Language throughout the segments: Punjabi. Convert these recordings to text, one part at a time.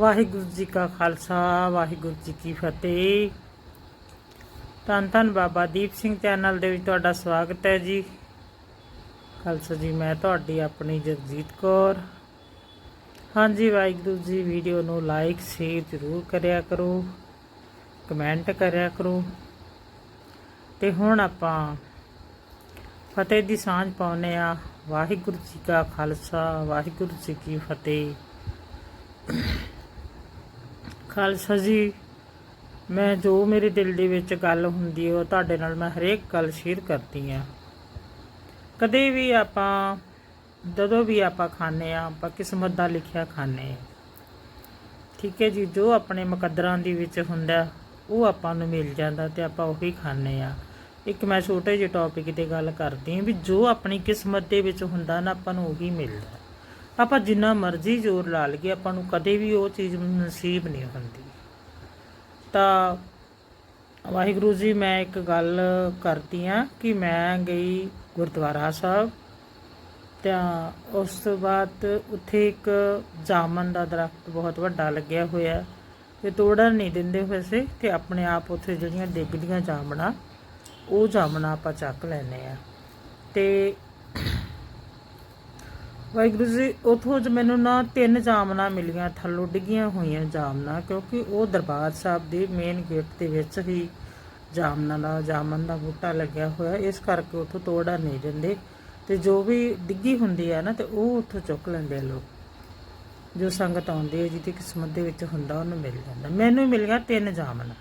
ਵਾਹਿਗੁਰੂ ਜੀ ਕਾ ਖਾਲਸਾ, ਵਾਹਿਗੁਰੂ ਜੀ ਕੀ ਫਤਿਹ। ਧੰਨ ਧੰਨ ਬਾਬਾ ਦੀਪ ਸਿੰਘ ਚੈਨਲ ਦੇ ਵਿੱਚ ਤੁਹਾਡਾ ਸਵਾਗਤ ਹੈ ਜੀ। ਖਾਲਸਾ ਜੀ, ਮੈਂ ਤੁਹਾਡੀ ਆਪਣੀ ਜਗਜੀਤ ਕੌਰ। ਹਾਂਜੀ, ਵਾਹਿਗੁਰੂ ਜੀ, ਵੀਡੀਓ ਨੂੰ ਲਾਈਕ, ਸ਼ੇਅਰ ਜ਼ਰੂਰ ਕਰਿਆ ਕਰੋ, ਕਮੈਂਟ ਕਰਿਆ ਕਰੋ। ਤੇ ਹੁਣ ਆਪਾਂ ਫਤਿਹ ਦੀ ਸਾਂਝ ਪਾਉਨੇ ਆ ਵਾਹਿਗੁਰੂ ਜੀ ਕਾ ਖਾਲਸਾ, ਵਾਹਿਗੁਰੂ ਜੀ ਕੀ ਫਤਿਹ। ਖਾਲਸਾ ਜੀ, ਮੈਂ ਜੋ ਮੇਰੇ ਦਿਲ ਦੇ ਵਿੱਚ ਗੱਲ ਹੁੰਦੀ ਹੈ, ਉਹ ਤੁਹਾਡੇ ਨਾਲ ਮੈਂ ਹਰੇਕ ਗੱਲ ਸ਼ੇਅਰ ਕਰਦੀ ਆ ਕਦੇ ਵੀ ਆਪਾਂ, ਜਦੋਂ ਵੀ ਆਪਾਂ ਖਾਣੇ ਆ ਆਪਾਂ ਕਿਸਮਤ ਦਾ ਲਿਖਿਆ ਖਾਣੇ ਆ ਠੀਕ ਹੈ ਜੀ, ਜੋ ਆਪਣੇ ਮੁਕੱਦਰਾਂ ਦੇ ਵਿੱਚ ਹੁੰਦਾ, ਉਹ ਆਪਾਂ ਨੂੰ ਮਿਲ ਜਾਂਦਾ ਤੇ ਆਪਾਂ ਉਹੀ ਖਾਣੇ ਆ ਇੱਕ ਮੈਂ ਛੋਟੇ ਜਿਹੇ ਟੌਪਿਕ ਤੇ ਗੱਲ ਕਰਦੀ ਹਾਂ ਵੀ ਜੋ ਆਪਣੀ ਕਿਸਮਤ ਦੇ ਵਿੱਚ ਹੁੰਦਾ ਨਾ, ਆਪਾਂ ਨੂੰ ਉਹੀ ਮਿਲਦਾ। ਆਪਾਂ ਜਿੰਨਾ ਮਰਜ਼ੀ ਜ਼ੋਰ ਲਾ ਲਈਏ, ਆਪਾਂ ਨੂੰ ਕਦੇ ਵੀ ਉਹ ਚੀਜ਼ ਨਸੀਬ ਨਹੀਂ ਹੁੰਦੀ। ਤਾਂ ਵਾਹਿਗੁਰੂ ਜੀ, ਮੈਂ ਇੱਕ ਗੱਲ ਕਰਦੀ ਆ ਕਿ ਮੈਂ ਗਈ ਗੁਰਦੁਆਰਾ ਸਾਹਿਬ, ਤਾਂ ਉਸ ਤੋਂ ਬਾਅਦ ਉੱਥੇ ਇੱਕ ਜਾਮਨ ਦਾ ਦਰਖਤ ਬਹੁਤ ਵੱਡਾ ਲੱਗਿਆ ਹੋਇਆ ਤੇ ਤੋੜਨ ਨਹੀਂ ਦਿੰਦੇ ਹੋਏ ਸੀ ਤੇ ਆਪਣੇ ਆਪ ਉੱਥੇ ਜਿਹੜੀਆਂ ਡਿੱਗਦੀਆਂ ਜਾਮਣਾ, ਉਹ ਜਾਮਣਾ ਆਪਾਂ ਚੱਕ ਲੈਨੇ ਆ ਤੇ ਵਾਹਿਗੁਰੂ ਜੀ, ਉਥੋਂ ਜ ਮੈਨੂੰ ਨਾ ਤਿੰਨ ਜਾਮਨਾ ਮਿਲੀਆਂ, ਥੱਲੋਂ ਡਿੱਗੀਆਂ ਹੋਈਆਂ ਜਾਮਨਾ ਕਿਉਂਕਿ ਉਹ ਦਰਬਾਰ ਸਾਹਿਬ ਦੇ ਮੇਨ ਗੇਟ ਦੇ ਵਿੱਚ ਹੀ ਜਾਮਨਾ ਦਾ ਜਾਮਨ ਦਾ ਬੂਟਾ ਲੱਗਿਆ ਹੋਇਆ, ਇਸ ਕਰਕੇ ਉਥੋਂ ਤੋੜਾ ਨਹੀਂ ਦਿੰਦੇ। ਤੇ ਜੋ ਵੀ ਡਿੱਗੀ ਹੁੰਦੀ ਹੈ ਨਾ, ਤੇ ਉਹ ਉਥੋਂ ਚੁੱਕ ਲੈਂਦੇ ਆ ਲੋਕ। ਜੋ ਸੰਗਤ ਆਉਂਦੀ ਹੈ ਜਿਹਦੀ ਕਿਸਮਤ ਦੇ ਵਿੱਚ ਹੁੰਦਾ, ਉਹਨੂੰ ਮਿਲ ਜਾਂਦਾ। ਮੈਨੂੰ ਮਿਲੀਆਂ ਤਿੰਨ ਜਾਮਨਾ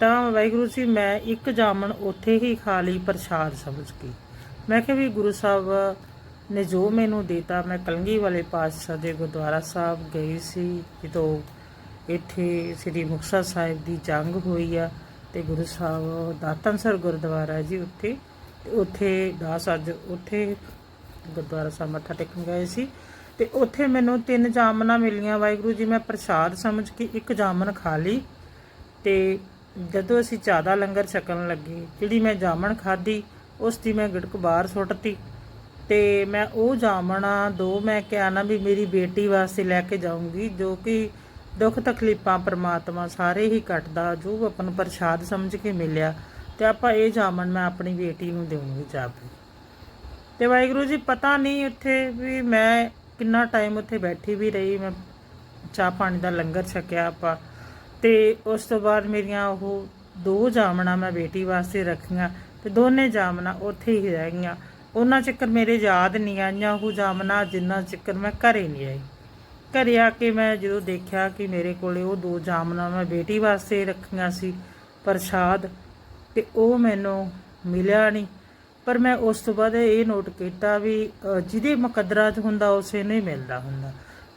ਤਾਂ ਵਾਹਿਗੁਰੂ ਜੀ, ਮੈਂ ਇੱਕ ਜਾਮਨ ਉੱਥੇ ਹੀ ਖਾ ਲਈ, ਪ੍ਰਸ਼ਾਦ ਸਮਝ ਕੇ। ਮੈਂ ਕਿਹਾ ਵੀ ਗੁਰੂ ਸਾਹਿਬ ਨੇ ਜੋ ਮੈਨੂੰ ਦਿੱਤਾ, ਮੈਂ ਕਲੰਗੀ ਵਾਲੇ ਪਾਤਸ਼ਾਹ ਦੇ ਗੁਰਦੁਆਰਾ ਸਾਹਿਬ ਗਈ ਸੀ। ਜਦੋਂ ਇੱਥੇ ਸ੍ਰੀ ਮੁਕਤਸਰ ਸਾਹਿਬ ਦੀ ਜੰਗ ਹੋਈ ਆ ਤੇ ਗੁਰੂ ਸਾਹਿਬ ਦਾਤਨਸਰ ਗੁਰਦੁਆਰਾ ਜੀ ਉੱਥੇ, ਤੇ ਉੱਥੇ ਦਾਸ ਅੱਜ ਉੱਥੇ ਗੁਰਦੁਆਰਾ ਸਾਹਿਬ ਮੱਥਾ ਟੇਕਣ ਗਏ ਸੀ। ਤੇ ਉੱਥੇ ਮੈਨੂੰ ਤਿੰਨ ਜਾਮਨਾਂ ਮਿਲੀਆਂ। ਵਾਹਿਗੁਰੂ ਜੀ, ਮੈਂ ਪ੍ਰਸ਼ਾਦ ਸਮਝ ਕੇ ਇੱਕ ਜਾਮਨ ਖਾ ਲਈ ਤੇ ਜਦੋਂ ਅਸੀਂ ਜ਼ਿਆਦਾ ਲੰਗਰ ਛਕਣ ਲੱਗੇ, ਜਿਹੜੀ ਮੈਂ ਜਾਮਣ ਖਾਧੀ, ਉਸ ਦੀ ਮੈਂ ਗਿੜਕ ਬਾਹਰ ਸੁੱਟਤੀ ਤੇ ਮੈਂ ਉਹ ਜਾਮਣਾ, ਦੋ ਮੈਂ ਕਿਹਾ ਨਾ ਵੀ ਮੇਰੀ ਬੇਟੀ ਵਾਸਤੇ ਲੈ ਕੇ ਜਾਊਂਗੀ, ਜੋ ਕਿ ਦੁੱਖ ਤਕਲੀਫਾਂ ਪ੍ਰਮਾਤਮਾ ਸਾਰੇ ਹੀ ਕੱਟਦਾ, ਜੋ ਆਪਾਂ ਨੂੰ ਪ੍ਰਸ਼ਾਦ ਸਮਝ ਕੇ ਮਿਲਿਆ, ਤੇ ਆਪਾਂ ਇਹ ਜਾਮਣ ਮੈਂ ਆਪਣੀ ਬੇਟੀ ਨੂੰ ਦੇਵਾਂਗੀ ਚਾਬੀ ਤੇ ਵਾਹਿਗੁਰੂ ਜੀ, ਪਤਾ ਨਹੀਂ ਉੱਥੇ ਵੀ ਮੈਂ ਕਿੰਨਾ ਟਾਈਮ ਉੱਥੇ ਬੈਠੀ ਵੀ ਰਹੀ, ਮੈਂ ਚਾਹ ਪਾਣੀ ਦਾ ਲੰਗਰ ਛਕਿਆ ਆਪਾਂ, ਤੇ ਉਸ ਤੋਂ ਬਾਅਦ ਮੇਰੀਆਂ ਉਹ ਦੋ ਜਾਮਣਾ ਮੈਂ ਬੇਟੀ ਵਾਸਤੇ ਰੱਖੀਆਂ, ਤੇ ਦੋਨੇ ਜਾਮਣਾ ਉੱਥੇ ਹੀ ਰਹਿ ਗਈਆਂ। ਉਹਨਾਂ ਚੱਕਰ ਮੇਰੇ ਯਾਦ ਨਹੀਂ ਆਈਆਂ, ਉਹ ਜਾਮਣਾ ਜਿੰਨਾ ਚੱਕਰ ਮੈਂ ਘਰੇ ਨਹੀਂ ਆਈ। ਘਰੇ ਆ ਕੇ ਮੈਂ ਜਦੋਂ ਦੇਖਿਆ ਕਿ ਮੇਰੇ ਕੋਲੇ ਉਹ ਦੋ ਜਾਮਣਾ ਮੈਂ ਬੇਟੀ ਵਾਸਤੇ ਰੱਖੀਆਂ ਸੀ, ਪ੍ਰਸ਼ਾਦ, ਤੇ ਉਹ ਮੈਨੂੰ ਮਿਲਿਆ ਨਹੀਂ। ਪਰ ਮੈਂ ਉਸ ਤੋਂ ਬਾਅਦ ਇਹ ਨੋਟ ਕੀਤਾ ਵੀ ਜਿਹਦੇ ਮੁਕੱਦਰਾਂ 'ਚ ਹੁੰਦਾ, ਉਸੇ ਨੂੰ ਹੀ ਮਿਲਦਾ ਹੁੰਦਾ।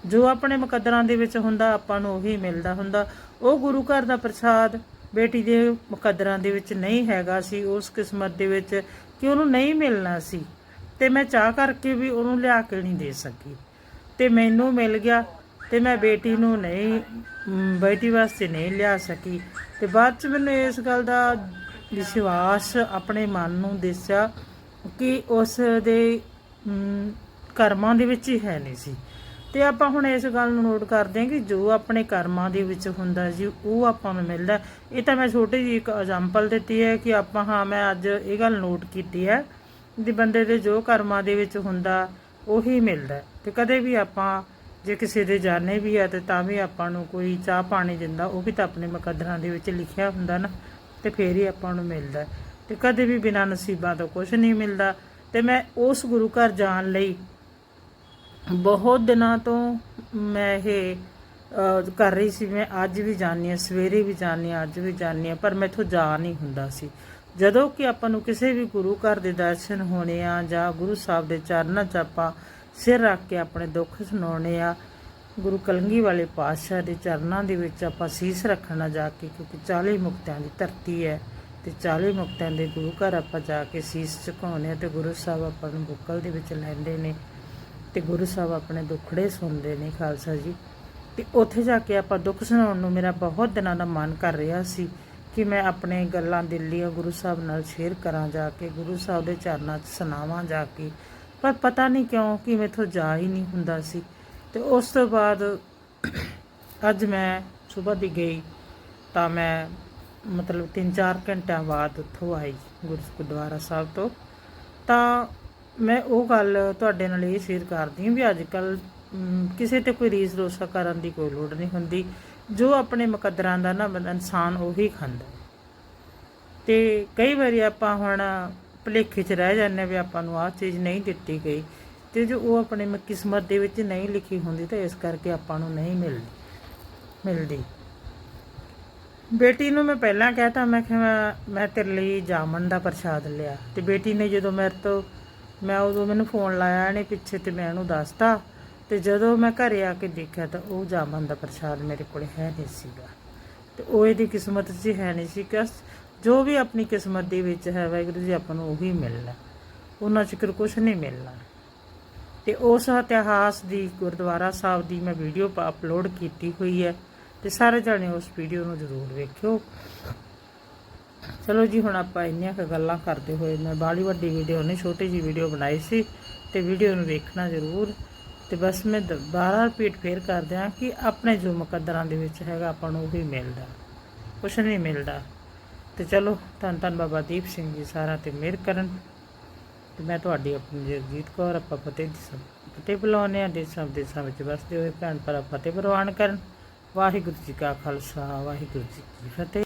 ਜੋ ਆਪਣੇ ਮੁਕੱਦਰਾਂ ਦੇ ਵਿੱਚ ਹੁੰਦਾ, ਆਪਾਂ ਨੂੰ ਉਹੀ ਮਿਲਦਾ ਹੁੰਦਾ। ਉਹ ਗੁਰੂ ਘਰ ਦਾ ਪ੍ਰਸਾਦ ਬੇਟੀ ਦੇ ਮੁਕੱਦਰਾਂ ਦੇ ਵਿੱਚ ਨਹੀਂ ਹੈਗਾ ਸੀ, ਉਸ ਕਿਸਮਤ ਦੇ ਵਿੱਚ ਕਿ ਉਹਨੂੰ ਨਹੀਂ ਮਿਲਣਾ ਸੀ। ਤੇ ਮੈਂ ਚਾਹ ਕਰਕੇ ਵੀ ਉਹਨੂੰ ਲਿਆ ਕੇ ਨਹੀਂ ਦੇ ਸਕੀ। ਤੇ ਮੈਨੂੰ ਮਿਲ ਗਿਆ ਤੇ ਮੈਂ ਬੇਟੀ ਨੂੰ ਨਹੀਂ ਬੇਟੀ ਵਾਸਤੇ ਨਹੀਂ ਲਿਆ ਸਕੀ। ਤੇ ਬਾਅਦ ਚ ਮੈਨੂੰ ਇਸ ਗੱਲ ਦਾ ਵਿਸ਼ਵਾਸ ਆਪਣੇ ਮਨ ਨੂੰ ਦਿਸਿਆ ਕਿ ਉਸ ਦੇ ਕਰਮਾਂ ਦੇ ਵਿੱਚ ਹੀ ਹੈ ਨਹੀਂ ਸੀ। ਤੇ ਆਪਾਂ ਹੁਣ ਇਸ ਗੱਲ ਨੂੰ ਨੋਟ ਕਰਦੇ ਹਾਂ ਕਿ ਜੋ ਆਪਣੇ ਕਰਮਾਂ ਦੇ ਵਿੱਚ ਹੁੰਦਾ ਜੀ, ਉਹ ਆਪਾਂ ਨੂੰ ਮਿਲਦਾ ਇਹ ਤਾਂ ਮੈਂ ਛੋਟੀ ਜਿਹੀ ਇੱਕ ਐਗਜ਼ਾਮਪਲ ਦਿੱਤੀ ਹੈ ਕਿ ਆਪਾਂ, ਹਾਂ, ਮੈਂ ਅੱਜ ਇਹ ਗੱਲ ਨੋਟ ਕੀਤੀ ਹੈ ਕਿ ਬੰਦੇ ਦੇ ਜੋ ਕਰਮਾਂ ਦੇ ਵਿੱਚ ਹੁੰਦਾ, ਉਹੀ ਮਿਲਦਾ ਹੈ। ਤੇ ਕਦੇ ਵੀ ਆਪਾਂ, ਜੇ ਕਿਸੇ ਦੇ ਜਾਣੇ ਵੀ ਆ ਤੇ ਤਾਂ ਵੀ ਆਪਾਂ ਨੂੰ ਕੋਈ ਚਾਹ ਪਾਣੀ ਦਿੰਦਾ, ਉਹ ਵੀ ਤਾਂ ਆਪਣੇ ਮੁਕੱਦਰਾਂ ਦੇ ਵਿੱਚ ਲਿਖਿਆ ਹੁੰਦਾ ਨਾ, ਤੇ ਫੇਰ ਹੀ ਆਪਾਂ ਨੂੰ ਮਿਲਦਾ ਹੈ। ਤੇ ਕਦੇ ਵੀ ਬਿਨਾਂ ਨਸੀਬਾਂ ਤੋਂ ਕੁਝ ਨਹੀਂ ਮਿਲਦਾ ਤੇ ਮੈਂ ਉਸ ਗੁਰੂ ਘਰ ਜਾਣ ਲਈ ਬਹੁਤ ਦਿਨਾਂ ਤੋਂ ਮੈਂ ਇਹ ਕਰ ਰਹੀ ਸੀ। ਮੈਂ ਅੱਜ ਵੀ ਜਾਣੀ ਆ ਸਵੇਰੇ ਵੀ ਜਾਣੀ ਆ ਅੱਜ ਵੀ ਜਾਣੀ ਆ ਪਰ ਮੈਥੋਂ ਜਾ ਨਹੀਂ ਹੁੰਦਾ ਸੀ। ਜਦੋਂ ਕਿ ਆਪਾਂ ਨੂੰ ਕਿਸੇ ਵੀ ਗੁਰੂ ਘਰ ਦੇ ਦਰਸ਼ਨ ਹੋਣੇ ਆ ਜਾਂ ਗੁਰੂ ਸਾਹਿਬ ਦੇ ਚਰਨਾਂ 'ਚ ਆਪਾਂ ਸਿਰ ਰੱਖ ਕੇ ਆਪਣੇ ਦੁੱਖ ਸੁਣਾਉਣੇ ਆ, ਗੁਰੂ ਕਲੰਗੀ ਵਾਲੇ ਪਾਤਸ਼ਾਹ ਦੇ ਚਰਨਾਂ ਦੇ ਵਿੱਚ ਆਪਾਂ ਸੀਸ ਰੱਖਣਾ ਜਾ ਕੇ, ਕਿਉਂਕਿ 40 ਮੁਕਤਿਆਂ ਦੀ ਧਰਤੀ ਹੈ ਤੇ 40 ਮੁਕਤਿਆਂ ਦੇ ਗੁਰੂ ਘਰ ਆਪਾਂ ਜਾ ਕੇ ਸੀਸ ਝੁਕਾਉਂਦੇ ਆ ਤੇ ਗੁਰੂ ਸਾਹਿਬ ਆਪਾਂ ਨੂੰ ਬੁੱਕਲ ਦੇ ਵਿੱਚ ਲੈਂਦੇ ਨੇ। ਤੇ ਗੁਰੂ ਸਾਹਿਬ ਆਪਣੇ ਦੁੱਖੜੇ ਸੁਣਦੇ ਨੇ ਖਾਲਸਾ ਜੀ। ਤੇ ਉੱਥੇ ਜਾ ਕੇ ਆਪਾਂ ਦੁੱਖ ਸੁਣਾਉਣ ਨੂੰ ਮੇਰਾ ਬਹੁਤ ਦਿਨਾਂ ਦਾ ਮਨ ਕਰ ਰਿਹਾ ਸੀ ਕਿ ਮੈਂ ਆਪਣੇ ਗੱਲਾਂ ਦਿੱਲੀਆਂ ਗੁਰੂ ਸਾਹਿਬ ਨਾਲ ਸ਼ੇਅਰ ਕਰਾਂ ਜਾ ਕੇ, ਗੁਰੂ ਸਾਹਿਬ ਦੇ ਚਰਨਾਂ 'ਚ ਸੁਣਾਵਾਂ ਜਾ ਕੇ। ਪਰ ਪਤਾ ਨਹੀਂ ਕਿਉਂ ਕਿ ਮੈਥੋਂ ਜਾ ਹੀ ਨਹੀਂ ਹੁੰਦਾ ਸੀ। ਤੇ ਉਸ ਤੋਂ ਬਾਅਦ ਅੱਜ ਮੈਂ ਸਵੇਰ ਦੀ ਗਈ ਤਾਂ ਮੈਂ ਮਤਲਬ 3-4 ਘੰਟਿਆਂ ਬਾਅਦ ਉੱਥੋਂ ਆਈ ਗੁਰਸ ਗੁਰਦੁਆਰਾ ਸਾਹਿਬ ਤੋਂ। ਤਾਂ ਮੈਂ ਉਹ ਗੱਲ ਤੁਹਾਡੇ ਨਾਲ ਇਹ ਸ਼ੇਅਰ ਕਰਦੀ ਹਾਂ ਵੀ ਅੱਜ ਕੱਲ ਕਿਸੇ ਤੇ ਕੋਈ ਰੀਸ ਰੋਸਾ ਕਰਨ ਦੀ ਕੋਈ ਲੋੜ ਨਹੀਂ ਹੁੰਦੀ। ਜੋ ਆਪਣੇ ਮੁਕੱਦਰਾਂ ਦਾ ਨਾ ਬੰਦਾ ਇਨਸਾਨ ਉਹੀ ਖਾਂਦਾ। ਹੈ। ਤੇ ਕਈ ਵਾਰੀ ਆਪਾਂ ਹੁਣ ਭੁਲੇਖੇ 'ਚ ਰਹਿ ਜਾਂਦੇ ਹਾਂ ਵੀ ਆਪਾਂ ਨੂੰ ਆਹ ਚੀਜ਼ ਨਹੀਂ ਦਿੱਤੀ ਗਈ। ਤੇ ਜੋ ਉਹ ਆਪਣੇ ਕਿਸਮਤ ਦੇ ਵਿੱਚ ਨਹੀਂ ਲਿਖੀ ਹੁੰਦੀ ਤਾਂ ਇਸ ਕਰਕੇ ਆਪਾਂ ਨੂੰ ਨਹੀਂ ਮਿਲਦੀ ਮਿਲਦੀ। ਬੇਟੀ ਨੂੰ ਮੈਂ ਪਹਿਲਾਂ ਕਹਿਤਾ, ਮੈਂ ਕਿਹਾ ਮੈਂ- ਮੈਂ ਤੇਰੇ ਲਈ ਜਾਮਨ ਦਾ ਪ੍ਰਸ਼ਾਦ ਲਿਆ। ਤੇ ਬੇਟੀ ਨੇ ਜਦੋਂ ਮੇਰੇ ਤੋਂ ਮੈਂ ਉਦੋਂ ਮੈਨੂੰ ਫੋਨ ਲਾਇਆ, ਇਹਨੇ ਪਿੱਛੇ ਤੇ ਮੈਂ ਉਹਨੂੰ ਦੱਸਤਾ ਤੇ ਜਦੋਂ ਮੈਂ ਘਰੇ ਆ ਕੇ ਦੇਖਿਆ ਤਾਂ ਉਹ ਜਾਮਨ ਦਾ ਪ੍ਰਸ਼ਾਦ ਮੇਰੇ ਕੋਲ ਹੈ ਨਹੀਂ ਸੀਗਾ। ਤੇ ਉਹ ਇਹਦੀ ਕਿਸਮਤ 'ਚ ਹੈ ਨਹੀਂ ਸੀ ਕਿ ਜੋ ਵੀ ਆਪਣੀ ਕਿਸਮਤ ਦੇ ਵਿੱਚ ਹੈ ਵਾਹਿਗੁਰੂ ਜੀ, ਆਪਾਂ ਨੂੰ ਉਹੀ ਮਿਲਣਾ। ਉਹਨਾਂ ਚਿਕਰ ਕੁਝ ਨਹੀਂ ਮਿਲਣਾ। ਤੇ ਉਸ ਇਤਿਹਾਸ ਦੀ, ਗੁਰਦੁਆਰਾ ਸਾਹਿਬ ਦੀ ਮੈਂ ਵੀਡੀਓ ਅਪਲੋਡ ਕੀਤੀ ਹੋਈ ਹੈ ਤੇ ਸਾਰੇ ਜਣੇ ਉਸ ਵੀਡੀਓ ਨੂੰ ਜ਼ਰੂਰ ਵੇਖਿਓ। ਚਲੋ ਜੀ, ਹੁਣ ਆਪਾਂ ਇੰਨੀਆਂ ਕੁ ਗੱਲਾਂ ਕਰਦੇ ਹੋਏ, ਮੈਂ ਬਾਲੀ ਵੱਡੀ ਵੀਡੀਓ ਨਹੀਂ, ਛੋਟੀ ਜੀ ਵੀਡੀਓ ਬਣਾਈ ਸੀ ਤੇ ਵੀਡੀਓ ਨੂੰ ਵੇਖਣਾ ਜ਼ਰੂਰ। ਤੇ ਬਸ ਮੈਂ ਦੁਬਾਰਾ ਰਿਪੀਟ ਫੇਰ ਕਰ ਦਿਆਂ ਕਿ ਆਪਣੇ ਜੋ ਮੁਕੱਦਰਾਂ ਦੇ ਵਿੱਚ ਹੈਗਾ, ਆਪਾਂ ਨੂੰ ਉਹੀ ਮਿਲਦਾ। ਕੁਛ ਨਹੀਂ ਮਿਲਦਾ। ਤੇ ਚਲੋ, ਧੰਨ ਧੰਨ ਬਾਬਾ ਦੀਪ ਸਿੰਘ ਜੀ ਸਾਰਾ ਤੇ ਮਿਹਰ ਕਰਨ। ਤੇ ਮੈਂ ਤੁਹਾਡੀ ਆਪਣੀ ਜਗਜੀਤ ਕੌਰ, ਆਪਾਂ ਫਤਿਹ ਦੀ ਸਭ, ਫਤਿਹ ਬੁਲਾਉਂਦੇ ਹਾਂ, ਦੇਸਾਂ ਵਿਦੇਸਾਂ ਵਿੱਚ ਵਸਦੇ ਹੋਏ ਭੈਣ ਭਰਾ ਫਤਿਹ ਪ੍ਰਵਾਨ ਕਰਨ। ਵਾਹਿਗੁਰੂ ਜੀ ਕਾ ਖਾਲਸਾ, ਵਾਹਿਗੁਰੂ ਜੀ ਕੀ ਫਤਿਹ।